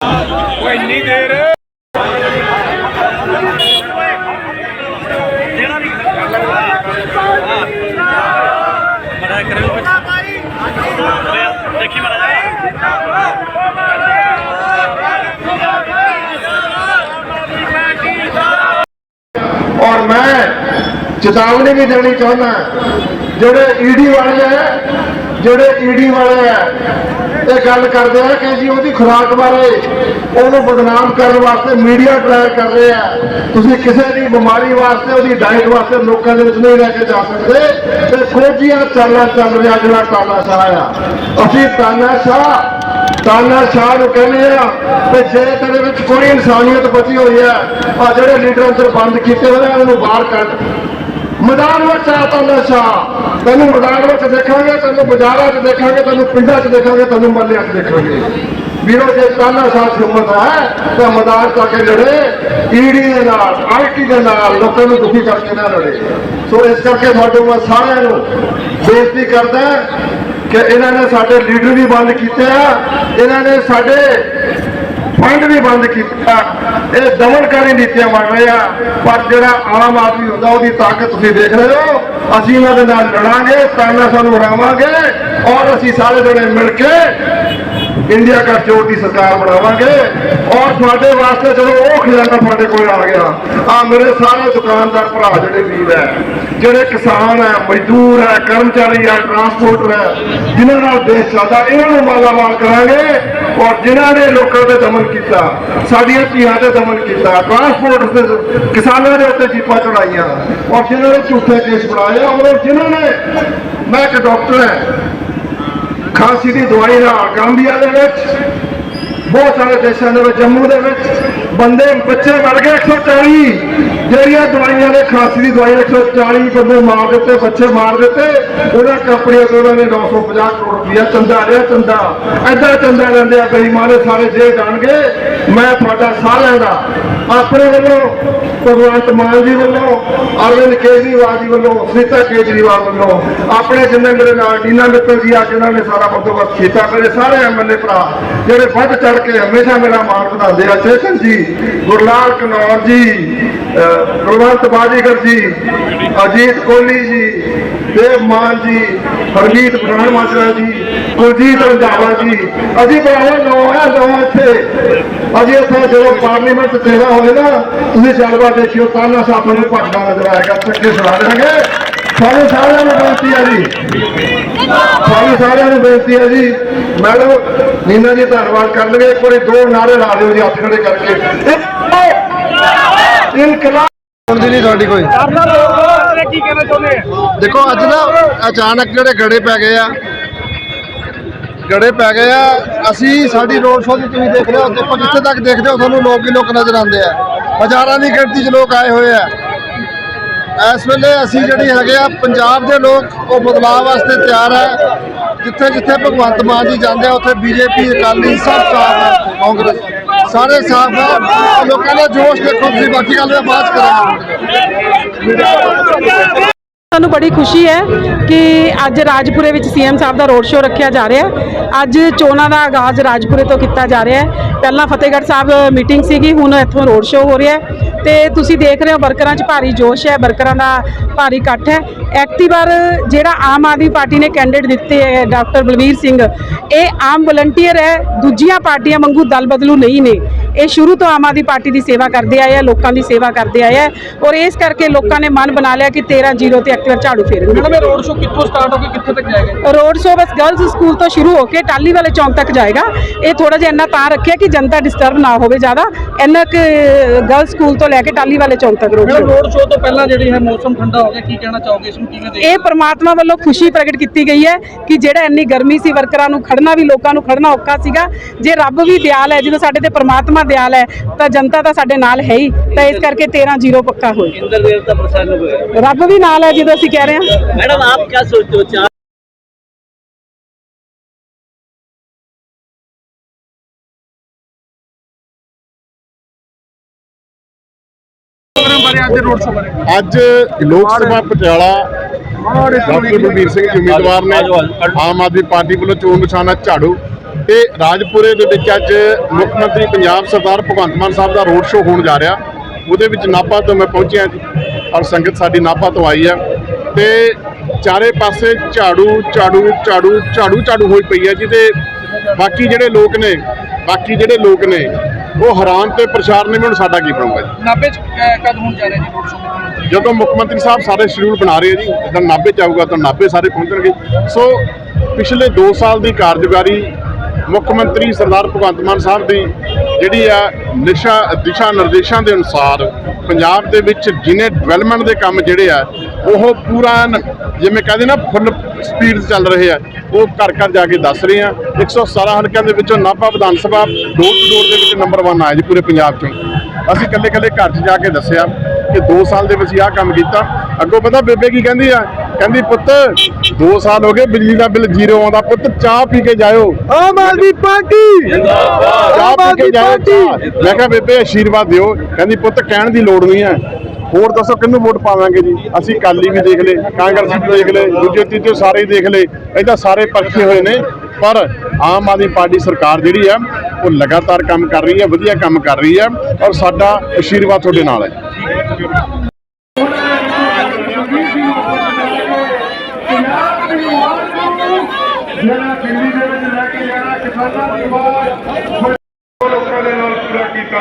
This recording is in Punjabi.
ਉਹ ਇੰਨੀ ਦੇਰ। ਮੜਾ ਕਰੇ ਦੇਖੀ ਮੜਾ ਔਰ ਮੈਂ ਚੇਤਾਵਨੀ ਵੀ ਦੇਣੀ ਚਾਹੁੰਦਾ, ਜਿਹੜੇ ਈਡੀ ਵਾਲੇ ਆ, ਜਿਹੜੇ ਈਡੀ ਵਾਲੇ ਆ ਇਹ ਗੱਲ ਕਰਦੇ ਆ ਕਿ ਜੀ ਉਹਦੀ ਖੁਰਾਕ ਬਾਰੇ ਉਹਨੂੰ ਬਦਨਾਮ ਕਰਨ ਵਾਸਤੇ ਮੀਡੀਆ ਟਰਾਈ ਕਰ ਰਹੇ ਆ। ਤੁਸੀਂ ਕਿਸੇ ਦੀ ਬਿਮਾਰੀ ਵਾਸਤੇ, ਉਹਦੀ ਡਾਈਟ ਵਾਸਤੇ ਲੋਕਾਂ ਦੇ ਵਿੱਚ ਨਹੀਂ ਲੈ ਕੇ ਜਾ ਸਕਦੇ। ਤੇ ਖੋਜੀਆਂ ਚਾਲਾਂ ਚੱਲ ਰਿਹਾ ਜਿਹੜਾ ਤਾਨਾ ਸ਼ਾਹ ਆ। ਅਸੀਂ ਤਾਨਾ ਸ਼ਾਹ ਤਾਨਾ ਸ਼ਾਹ ਨੂੰ ਕਹਿੰਦੇ ਆ ਕਿ ਜੇ ਤੇਰੇ ਵਿੱਚ ਕੋਈ ਇਨਸਾਨੀਅਤ ਬਚੀ ਹੋਈ ਹੈ, ਆ ਜਿਹੜੇ ਲੀਡਰ ਅੰਦਰ ਬੰਦ ਕੀਤੇ ਹੋਏ ਆ, ਉਹਨਾਂ ਨੂੰ ਬਾਹਰ ਕੱਢ। ਮੈਦਾਨ ਵਿੱਚ ਆ ਤਾਨਾ ਸ਼ਾਹ ਤੈਨੂੰ ਮੈਦਾਨ ਵਿੱਚ ਦੇਖਾਂਗੇ, ਤੈਨੂੰ ਬਾਜ਼ਾਰਾਂ 'ਚ ਦੇਖਾਂਗੇ, ਤੈਨੂੰ ਪਿੰਡਾਂ 'ਚ ਦੇਖਾਂਗੇ, ਤੈਨੂੰ ਮੱਲਿਆਂ 'ਚ ਦੇਖਾਂਗੇ। ਵੀਰੋ, ਜੇ ਤਾਨਾ ਸ਼ਾਹ ਦੀ ਹਿੰਮਤ ਹੈ, ਤਾਂ ਮੈਦਾਨ 'ਚ ਆ ਕੇ ਲੜੇ। ਈਡੀ ਦੇ ਨਾਲ ਆਈਟੀ ਦੇ ਨਾਲ ਲੋਕਾਂ ਨੂੰ ਦੁਖੀ ਕਰਕੇ ਨਾ ਲੜੇ। ਸੋ ਇਸ ਕਰਕੇ ਤੁਹਾਡੇ ਮੈਂ ਸਾਰਿਆਂ ਨੂੰ ਬੇਨਤੀ ਕਰਦਾ ਕਿ ਇਹਨਾਂ ਨੇ ਸਾਡੇ ਲੀਡਰ ਵੀ ਬੰਦ ਕੀਤੇ ਆ। ਇਹਨਾਂ ਨੇ ਸਾਡੇ ਫੰਡ ਵੀ ਬੰਦ ਕੀਤਾ। ਇਹ ਦਮਨਕਾਰੀ ਨੀਤੀਆਂ ਬਣ ਰਹੇ ਆ। ਪਰ ਜਿਹੜਾ ਆਮ ਆਦਮੀ ਹੁੰਦਾ, ਉਹਦੀ ਤਾਕਤ ਤੁਸੀਂ ਦੇਖ ਰਹੇ ਹੋ। ਅਸੀਂ ਇਹਨਾਂ ਦੇ ਨਾਲ ਲੜਾਂਗੇ ਤਾਂ ਸਾਨੂੰ ਹਰਾਵਾਂਗੇ ਔਰ ਅਸੀਂ ਸਾਰੇ ਜਣੇ ਮਿਲ ਕੇ ਇੰਡੀਆ ਗੱਠਜੋੜ ਦੀ ਸਰਕਾਰ ਬਣਾਵਾਂਗੇ ਔਰ ਤੁਹਾਡੇ ਵਾਸਤੇ ਜਦੋਂ ਉਹ ਖਜ਼ਾਨਾ ਤੁਹਾਡੇ ਕੋਲ ਆ ਗਿਆ ਆ ਮੇਰੇ ਸਾਰੇ ਦੁਕਾਨਦਾਰ ਭਰਾ ਜਿਹੜੇ ਵੀਰ ਹੈ, ਜਿਹੜੇ ਕਿਸਾਨ ਹੈ, ਮਜ਼ਦੂਰ ਹੈ, ਕਰਮਚਾਰੀ ਹੈ ਟਰਾਂਸਪੋਰਟਰ ਹੈ, ਜਿਨ੍ਹਾਂ ਨਾਲ ਦੇਸ਼ ਚੱਲਦਾ, ਇਹਨਾਂ ਨੂੰ ਮਾਲਾਮਾਲ ਕਰਾਂਗੇ ਔਰ ਜਿਨ੍ਹਾਂ ਨੇ ਲੋਕਾਂ ਤੇ ਦਮਨ ਕੀਤਾ, ਸਾਡੀਆਂ ਧੀਆਂ ਤੇ ਦਮਨ ਕੀਤਾ ਟਰਾਂਸਪੋਰਟ ਤੇ ਕਿਸਾਨਾਂ ਦੇ ਉੱਤੇ ਜੀਪਾਂ ਚੜਾਈਆਂ, ਔਰ ਜਿਨ੍ਹਾਂ ਨੇ ਝੂਠੇ ਕੇਸ ਬਣਾਏ, ਔਰ ਜਿਨ੍ਹਾਂ ਨੇ, ਮੈਂ ਇੱਕ ਡਾਕਟਰ ਹਾਂ ਖਾਂਸੀ ਦੀ ਦਵਾਈ ਨਾਲ ਗਾਂਬੀਆ ਦੇ ਵਿੱਚ, ਬਹੁਤ ਸਾਰੇ ਦੇਸ਼ਾਂ ਦੇ ਵਿੱਚ, ਜੰਮੂ ਦੇ ਵਿੱਚ ਬੰਦੇ, ਬੱਚੇ ਮਰ ਗਏ 140 ਜਿਹੜੀਆਂ ਦਵਾਈਆਂ ਨੇ, ਖਾਂਸੀ ਦੀ ਦਵਾਈ 140 ਬੰਦੇ ਮਾਰ ਦਿੱਤੇ, ਬੱਚੇ ਮਾਰ ਦਿੱਤੇ। ਉਹਨਾਂ ਕੰਪਨੀਆਂ ਤੋਂ ਉਹਨਾਂ ਨੇ 950 ਕਰੋੜ ਰੁਪਇਆ ਚੰਦਾ ਲਿਆ, ਚੰਦਾ। ਐਦਾਂ ਚੰਦਾ ਲੈਂਦੇ ਆ ਬੇਈਮਾਨੇ ਸਾਰੇ ਜੇ ਜਾਣਗੇ। ਮੈਂ ਤੁਹਾਡਾ ਸਾਰਿਆਂ ਦਾ ਆਪਣੇ ਵੱਲੋਂ, ਭਗਵੰਤ ਮਾਨ ਜੀ ਵੱਲੋਂ, ਅਰਵਿੰਦ ਕੇਜਰੀਵਾਲ ਜੀ ਵੱਲੋਂ, ਸੁਨੀਤਾ ਕੇਜਰੀਵਾਲ ਵੱਲੋਂ, ਆਪਣੇ ਜਿੰਨੇ ਮੇਰੇ ਨਾਲ, ਡੀਨਾ ਮਿੱਤਲ ਜੀ ਅੱਜ ਇਹਨਾਂ ਨੇ ਸਾਰਾ ਬੰਦੋਬਸਤ ਕੀਤਾ, ਮੇਰੇ ਸਾਰੇ ਐਮਐਲਏ ਭਰਾ, ਜਿਹੜੇ ਵੱਧ ਚੜ ਕੇ ਹਮੇਸ਼ਾ ਮੇਰਾ ਮਾਣ ਵਧਾਉਂਦੇ ਆ। ਚੇਤਨ ਜੀ। ਗੁਰਲਾਲ ਕਨੌਰ ਜੀ, ਅਹ ਬਾਜੀਗਰ ਜੀ, ਅਜੀਤ ਕੋਹਲੀ ਜੀ, ਦੇਵ ਮਾਨ ਜੀ, ਹਰਮੀਤ ਪ੍ਰਧਾਨ ਮੰਤਰੀ ਜੀ, ਕੁਲਜੀਤ ਰੰਧਾਵਾ ਜੀ। ਅਸੀਂ ਭਰਾਵਾ ਨੌ ਹੈ ਨੌ ਇੱਥੇ। ਅਸੀਂ ਇੱਥੇ ਜਦੋਂ ਪਾਰਲੀਮੈਂਟ ਚ ਹੋਵੇ ਨਾ, ਤੁਸੀਂ ਜਲਵਾ ਦੇਖਿਓ, ਤਾਨਾ ਸਾਹਿਬ ਨੂੰ ਭੱਜਦਾ ਨਜ਼ਰ ਆਏਗਾ ਚੱਕੇ ਸੁਣਾ ਦੇਣਗੇ। ਸਾਨੂੰ ਸਾਰਿਆਂ ਨੂੰ ਬੇਨਤੀ ਹੈ ਜੀ। ਸਾਨੂੰ ਸਾਰਿਆਂ ਨੂੰ ਬੇਨਤੀ ਹੈ ਜੀ। ਮੈਡਮ, ਨੀਨਾ ਜੀ, ਧੰਨਵਾਦ ਕਰ ਲਵੇ ਇੱਕ ਵਾਰੀ ਦੋ ਨਾਰੇ ਲਾ ਦਿਓ ਜੀ, ਹੱਥ ਖੜੇ ਕਰਕੇ। ਇਨਕਲਾਬ ਹੁੰਦੀ ਨਹੀਂ ਤੁਹਾਡੀ ਕੋਈ। ਕੀ ਕਹਿਣਾ ਚਾਹੁੰਦੇ ਆ ਦੇਖੋ, ਅੱਜ ਨਾ ਅਚਾਨਕ ਜਿਹੜੇ ਗੜੇ ਪੈ ਗਏ ਆ, ਗੜੇ ਪੈ ਗਏ ਆ, ਅਸੀਂ ਸਾਡੀ ਰੋਡ ਸ਼ੋਅ ਦੀ ਤੁਸੀਂ ਦੇਖ ਰਹੇ ਹੋ, ਦੇਖੋ, ਜਿੱਥੇ ਤੱਕ ਦੇਖਦੇ ਹੋ, ਤੁਹਾਨੂੰ ਲੋਕ ਹੀ ਲੋਕ ਨਜ਼ਰ ਆਉਂਦੇ ਆ। ਹਜ਼ਾਰਾਂ ਦੀ ਗਿਣਤੀ 'ਚ ਲੋਕ ਆਏ ਹੋਏ ਆ। ਇਸ ਵੇਲੇ ਅਸੀਂ ਜਿਹੜੀ ਹੈਗੇ ਆ, ਪੰਜਾਬ ਦੇ ਲੋਕ, ਉਹ ਬਦਲਾਅ ਵਾਸਤੇ ਤਿਆਰ ਹੈ। ਜਿੱਥੇ ਜਿੱਥੇ ਭਗਵੰਤ ਮਾਨ ਜੀ ਜਾਂਦੇ ਆ, ਉੱਥੇ ਬੀਜੇਪੀ, ਅਕਾਲੀ, ਸਭ ਸਾਫ਼ ਹੈ, ਕਾਂਗਰਸ। ਸਾਰੇ ਸਾਫ਼ ਹੈ। ਲੋਕਾਂ ਦਾ ਜੋਸ਼ ਦੇਖੋ ਤੁਸੀਂ, ਬਾਕੀ ਗੱਲ ਮੈਂ ਬਾਅਦ 'ਚ ਸਾਨੂੰ ਬੜੀ ਖੁਸ਼ੀ ਹੈ ਕਿ ਅੱਜ ਰਾਜਪੁਰੇ ਵਿੱਚ ਸੀਐਮ ਸਾਹਿਬ ਦਾ ਰੋਡ ਸ਼ੋਅ ਰੱਖਿਆ ਜਾ ਰਿਹਾ ਹੈ। ਅੱਜ ਚੋਣਾਂ ਦਾ ਆਗਾਜ਼ ਰਾਜਪੁਰੇ ਤੋਂ ਕੀਤਾ ਜਾ ਰਿਹਾ ਹੈ। ਪਹਿਲਾਂ ਫਤਿਹਗੜ੍ਹ ਸਾਹਿਬ ਮੀਟਿੰਗ ਸੀਗੀ, ਹੁਣ ਇੱਥੋਂ ਰੋਡ ਸ਼ੋਅ ਹੋ ਰਿਹਾ ਹੈ। ਤੇ ਤੁਸੀਂ ਦੇਖ ਰਹੇ ਹੋ ਵਰਕਰਾਂ 'ਚ ਭਾਰੀ ਜੋਸ਼ ਹੈ ਵਰਕਰਾਂ ਦਾ ਭਾਰੀ ਇਕੱਠ ਹੈ। ਐਕਤੀ ਵਾਰ ਜਿਹੜਾ ਆਮ ਆਦਮੀ ਪਾਰਟੀ ਨੇ ਕੈਂਡੀਡੇਟ ਦਿੱਤੇ ਹੈ ਡਾਕਟਰ ਬਲਵੀਰ ਸਿੰਘ ਇਹ ਆਮ ਵਲੰਟੀਅਰ ਹੈ ਦੂਜੀਆਂ ਪਾਰਟੀਆਂ ਵਾਂਗੂ ਦਲ ਬਦਲੂ ਨਹੀਂ ਨੇ। ਇਹ ਸ਼ੁਰੂ ਤੋਂ ਆਮ ਆਦਮੀ ਪਾਰਟੀ ਦੀ ਸੇਵਾ ਕਰਦੇ ਆਏ ਆ ਲੋਕਾਂ ਦੀ ਸੇਵਾ ਕਰਦੇ ਆਏ ਆ ਔਰ ਇਸ ਕਰਕੇ ਲੋਕਾਂ ਨੇ ਮਨ ਬਣਾ ਲਿਆ ਕਿ 13 ਜ਼ੀਰੋ ਤੇ ਐਕਟਿਵ ਝਾੜੂ ਫੇਰਨਗੇ ਮੈਡਮ ਇਹ ਰੋਡ ਸ਼ੋ ਕਿੱਥੋਂ ਸਟਾਰਟ ਹੋ ਕੇ ਕਿੱਥੇ ਤੱਕ ਜਾਏਗਾ? ਰੋਡ ਸ਼ੋਅ ਬਸ ਗਰਲਸ ਸਕੂਲ ਤੋਂ ਸ਼ੁਰੂ ਹੋ ਕੇ ਟਾਲੀ ਵਾਲੇ ਚੌਂਕ ਤੱਕ ਜਾਏਗਾ। ਇਹ ਥੋੜਾ ਜਿਹਾ ਇੰਨਾ ਤਾਂ ਰੱਖਿਆ ਕਿ ਜਨਤਾ ਡਿਸਟਰਬ ਨਾ ਹੋਵੇ ਜ਼ਿਆਦਾ। ਇੰਨਾ ਕਿ ਗਰਲਸ ਸਕੂਲ ਤੋਂ ਲੈ ਕੇ ਟਾਲੀ ਵਾਲੇ ਚੌਂਕ ਤੱਕ ਰੋਡ ਸ਼ੋਅ ਤੋਂ ਪਹਿਲਾਂ ਜਿਹੜੀ ਹੈ ਮੌਸਮ ਠੰਡਾ ਹੋ ਗਿਆ ਕੀ ਕਹਿਣਾ ਚਾਹੋਗੇ? ਇਸ ਨੂੰ ਕਿਵੇਂ ਦੇਖਦੇ ਇਹ ਪ੍ਰਮਾਤਮਾ ਵੱਲੋਂ ਖੁਸ਼ੀ ਪ੍ਰਗਟ ਕੀਤੀ ਗਈ ਹੈ ਕਿ ਜਿਹੜਾ ਇੰਨੀ ਗਰਮੀ ਸੀ ਵਰਕਰਾਂ ਨੂੰ ਖੜਨਾ ਵੀ ਲੋਕਾਂ ਨੂੰ ਖੜਨਾ ਔਖਾ ਸੀਗਾ। ਜੇ ਰੱਬ ਵੀ ਦਿਆਲ ਹੈ ਜਦੋਂ ਸਾਡੇ ਤੇ ਪਰਮਾਤਮਾ ਦਿਆਲ ਹੈ ਤਾਂ ਜਨਤਾ ਤਾਂ ਸਾਡੇ ਨਾਲ ਹੈ ਹੀ। ਤਾਂ ਇਸ ਕਰਕੇ 13 0 ਪੱਕਾ ਹੋਏ ਇੰਦਰ ਹੋਇਆ। ਰੱਬ ਵੀ ਨਾਲ ਹੈ ਜਦੋਂ ਅਸੀਂ ਕਹਿ ਰਹੇ ਹਾਂ। ਮੈਡਮ ਆਪ ਕੀ ਸੋਚਦੇ ਹੋ? ਅੱਜ ਲੋਕ ਸਭਾ ਪਟਿਆਲਾ ਡਾਕਟਰ ਬਲਬੀਰ ਸਿੰਘ ਜੀ ਉਮੀਦਵਾਰ ਨੇ ਆਮ ਆਦਮੀ ਪਾਰਟੀ ਵੱਲੋਂ ਚੋਣ ਨਿਸ਼ਾਨਾ ਝਾੜੂ ਤੇ ਰਾਜਪੁਰੇ ਦੇ ਵਿੱਚ ਅੱਜ ਮੁੱਖ ਮੰਤਰੀ ਪੰਜਾਬ ਸਰਦਾਰ ਭਗਵੰਤ ਮਾਨ ਸਾਹਿਬ ਦਾ ਰੋਡ ਸ਼ੋਅ ਹੋਣ ਜਾ ਰਿਹਾ। ਉਹਦੇ ਵਿੱਚ ਨਾਭਾ ਤੋਂ ਮੈਂ ਪਹੁੰਚਿਆ ਜੀ ਔਰ ਸੰਗਤ ਸਾਡੀ ਨਾਭਾ ਤੋਂ ਆਈ ਆ। ਤੇ ਚਾਰੇ ਪਾਸੇ ਝਾੜੂ ਝਾੜੂ ਝਾੜੂ ਝਾੜੂ ਝਾੜੂ ਹੋਈ ਪਈ ਹੈ ਜੀ ਤੇ ਬਾਕੀ ਜਿਹੜੇ ਲੋਕ ਨੇ ਬਾਕੀ ਜਿਹੜੇ ਲੋਕ ਨੇ ਉਹ ਹੈਰਾਨ ਤੇ ਪਰੇਸ਼ਾਨ ਨੇ ਹੁਣ ਸਾਡਾ ਕੀ ਬਣੂਗਾ ਜੀ? ਨਾਭੇ ਚ ਕਦ ਹੋਣ ਜਾ ਰਿਹਾ ਜੀ ਰੋਡ ਸ਼ੋਅ ਜਦੋਂ ਮੁੱਖ ਮੰਤਰੀ ਸਾਹਿਬ ਸਾਰੇ ਸ਼ਡਿਊਲ ਬਣਾ ਰਹੇ ਆ ਜੀ ਜਦੋਂ ਨਾਭੇ ਚ ਆਊਗਾ ਤਾਂ ਨਾਭੇ ਸਾਰੇ ਪਹੁੰਚਣਗੇ। ਸੋ ਪਿਛਲੇ 2 ਸਾਲ ਦੀ ਕਾਰਜਕਾਰੀ ਮੁੱਖ ਮੰਤਰੀ ਸਰਦਾਰ ਭਗਵੰਤ ਮਾਨ ਸਾਹਿਬ ਦੀ ਜਿਹੜੀ ਆ ਨਿਸ਼ਾ ਦਿਸ਼ਾ ਨਿਰਦੇਸ਼ਾਂ ਦੇ ਅਨੁਸਾਰ ਪੰਜਾਬ ਦੇ ਵਿੱਚ ਜਿਨੇ ਡਿਵੈਲਪਮੈਂਟ ਦੇ ਕੰਮ ਜਿਹੜੇ ਆ ਉਹ ਪੂਰਾ ਜਿਵੇਂ ਕਹਿੰਦੇ ਨਾ ਫੁੱਲ ਸਪੀਡ ਚੱਲ ਰਹੇ ਆ। ਉਹ ਘਰ ਘਰ ਜਾ ਕੇ ਦੱਸ ਰਹੇ ਆ। 117 ਹਲਕਿਆਂ ਦੇ ਵਿੱਚੋਂ Nabha Vidhan Sabha door to door ਦੇ ਵਿੱਚ ਨੰਬਰ 1 ਆਇਆ ਜੀ ਪੂਰੇ ਪੰਜਾਬ 'ਚੋਂ। ਅਸੀਂ ਇਕੱਲੇ ਇਕੱਲੇ ਘਰ 'ਚ ਜਾ ਕੇ ਦੱਸਿਆ ਕਿ 2 ਸਾਲ ਦੇ ਵਿੱਚ ਆਹ ਕੰਮ ਕੀਤਾ। ਅੱਗੋਂ ਪਤਾ ਬੇਬੇ ਕੀ ਕਹਿੰਦੀ ਆ? ਕਹਿੰਦੀ ਪੁੱਤ 2 ਸਾਲ ਹੋ ਗਏ ਬਿਜਲੀ ਦਾ ਬਿੱਲ ਜ਼ੀਰੋ ਆਉਂਦਾ। ਪੁੱਤ ਚਾਹ ਪੀ ਕੇ ਜਾਇਓ। ਆਮ ਆਦਮੀ ਪਾਰਟੀ। ਜਿੰਦਾਬਾਦ ਚਾਹ ਪੀ ਕੇ ਜਾਇਓ। ਮੈਂ ਕਿਹਾ ਬੇਬੇ ਆਸ਼ੀਰਵਾਦ ਦਿਓ। ਕਹਿੰਦੀ ਪੁੱਤ ਕਹਿਣ ਦੀ ਲੋੜ ਨਹੀਂ ਹੈ। ਹੋਰ ਦੱਸੋ ਕਿਹਨੂੰ ਵੋਟ ਪਾਵਾਂਗੇ ਜੀ? ਅਸੀਂ ਕਾਲੀ ਵੀ ਦੇਖ ਲਏ, ਕਾਂਗਰਸ ਵੀ ਦੇਖ ਲਏ, ਦੂਜੇ, ਤੀਜੇ ਸਾਰੇ ਦੇਖ ਲਏ। ਇਹਦਾ ਸਾਰੇ ਪਰਖੇ ਹੋਏ ਨੇ, ਪਰ ਆਮ ਆਦਮੀ ਪਾਰਟੀ ਸਰਕਾਰ ਜਿਹੜੀ ਆ, ਉਹ ਲਗਾਤਾਰ ਕੰਮ ਕਰ ਰਹੀ ਹੈ ਵਧੀਆ ਕੰਮ ਕਰ ਰਹੀ ਹੈ ਔਰ ਸਾਡਾ ਆਸ਼ੀਰਵਾਦ ਤੁਹਾਡੇ ਨਾਲ ਹੈ। ਜਿਹੜਾ ਦਿੱਲੀ ਦੇ ਵਿੱਚ ਲੈ ਕੇ ਜਾਣਾ, ਕਿਸਾਨਾਂ ਦੀ ਆਵਾਜ਼, ਲੋਕਾਂ ਦੇ ਨਾਲ ਪੂਰਾ ਕੀਤਾ